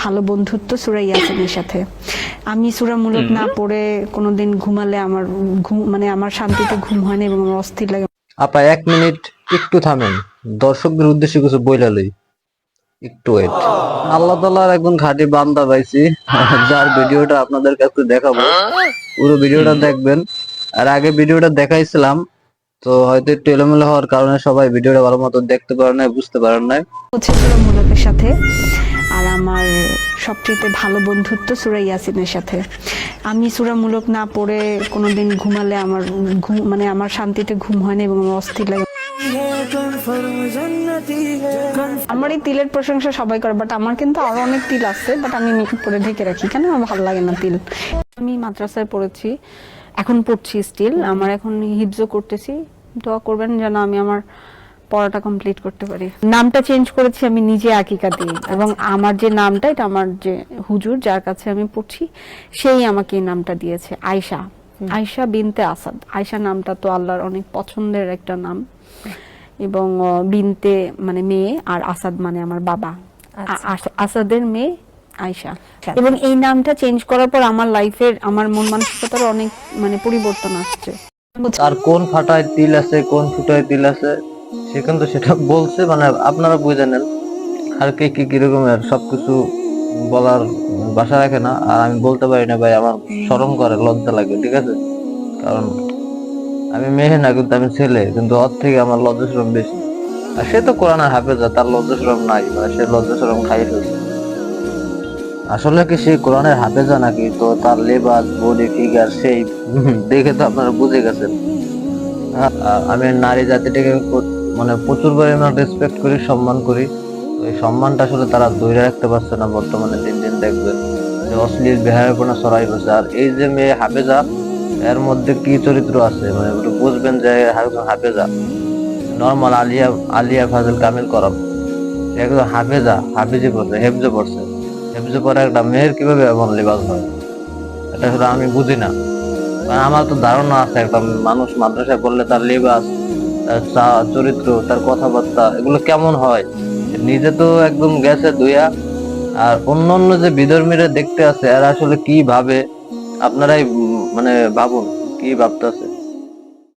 ভালো বন্ধুত্ব সুরা ইয়াসিনের সাথে। আমি সুরা মূলক না পড়ে কোনোদিন ঘুমালে আমার ঘুম মানে আমার শান্তিতে ঘুম হয় না এবং আমার অস্থির লাগে। আপা এক মিনিট একটু থামেন। দর্শকদের উদ্দেশ্যে কিছু বইলা লই। একটু ওয়েট আল্লাহ তালার একজন খাঁটি বান্দা পাইছি। যার ভিডিওটা আপনাদের কাছে দেখাবো। পুরো ভিডিওটা দেখবেন। আর আগে ভিডিওটা দেখাইছিলাম তো হয়তো একটু এলোমেলো হওয়ার কারণে সবাই ভিডিওটা ভালো মতো দেখতে পারেন নাই বুঝতে পারেন নাই। হচ্ছে সুরা মূলকের সাথে। আর আমার সবচেয়ে ভালো বন্ধুত্ব সুরা ইয়াসিনের সাথে। আমি সুরা মূলক না পড়ে কোনোদিন ঘুমালে আমার ঘুম মানে আমার শান্তিতে ঘুম হয় না এবং আমার অস্থির লাগে। আমার এই তিলের প্রশংসা সবাই করে বাট আমার কিন্তু আরও অনেক তিল আছে বাট আমি মেকআপ করে ঢেকে রাখি। কেন আমার ভালো লাগে না তিল? আমি মাদ্রাসায় পড়েছি, এখন পড়ছি স্টিল আমার এখন হিপজো করতেছি। দোয়া করবেন যেন আমি আমার পড়াটা কমপ্লিট করতে পারি। নামটা চেঞ্জ করেছি আমি নিজে আকিকা দিয়ে এবং আমার যে নামটা এটা আমার যে হুজুর যার কাছে আমি পড়ছি সেই আমাকে এই নামটা দিয়েছে আয়শা। আয়শা বিনতে আসাদ। আয়শা নামটা তো আল্লাহর অনেক পছন্দের একটা নাম। এবং বিনতে মানে মেয়ে আর আসাদ মানে আমার বাবা। আসাদের মেয়ে আয়শা। এবং এই নামটা চেঞ্জ করার পর আমার লাইফের আমার মন মানসিকতার অনেক মানে পরিবর্তন আসছে। আর কোন ফাটায় তিল আছে কোন ফুটায় তিল আছে? সে কিন্তু সেটা বলছে মানে আপনারা বুঝে নেন আর কে কি কিরকমের সবকিছু বলার বাসা রাখে না। আর আমি বলতে পারি না ভাই, আমার শরম করে, লজ্জা লাগে, ঠিক আছে? কারণ আমি মেয়ে না, কিন্তু আমি ছেলে, কিন্তু ওর থেকে আমার লজ্জা শরম বেশি। আর সে তো কোরআনের হাফেজা তার লজ্জা শরম নাই মানে সে লজ্জা শরম খাই ফেলছে। আসলে কি সে কোরআনের হাফেজা নাকি? তো তার লেবাস বডি ফিগার সেই দেখে তো আপনারা বুঝে গেছেন। আ- আমি নারী জাতিটাকে মানে প্রচুর পরিমাণ রেসপেক্ট করি, সম্মান করি। এই সম্মানটা আসলে তারা ধরে রাখতে পারছে না বর্তমানে, দিন দিন দেখবেন। যে অশ্লীল বেহায়াপনা ছড়াই হচ্ছে আর এই যে মেয়ে হাফেজা, এর মধ্যে কি চরিত্র আছে? মানে একটু বুঝবেন যে হাফেজা। নর্মাল আলিয়া আলিয়া ফাজল কামিল করম একজন হাফেজা, হাফিজি পড়ছে, হেফজে পড়ছে। হেফজে পড়ে একটা মেয়ের কীভাবে এমন লেবাস হয়? এটা আসলে আমি বুঝি না। কারণ আমার তো ধারণা আছে, একটা মানুষ মাদ্রাসায় পড়লে তার লেবাস চরিত্র, তার কথাবার্তা, এগুলো কেমন হয়? নিজে তো একদম গেছে দুয়া আর অন্য অন্য যে বিধর্মীরা দেখতে আছে, এরা আসলে কি ভাবে? আপনারাই মানে ভাবুন, কি ভাবতেছে?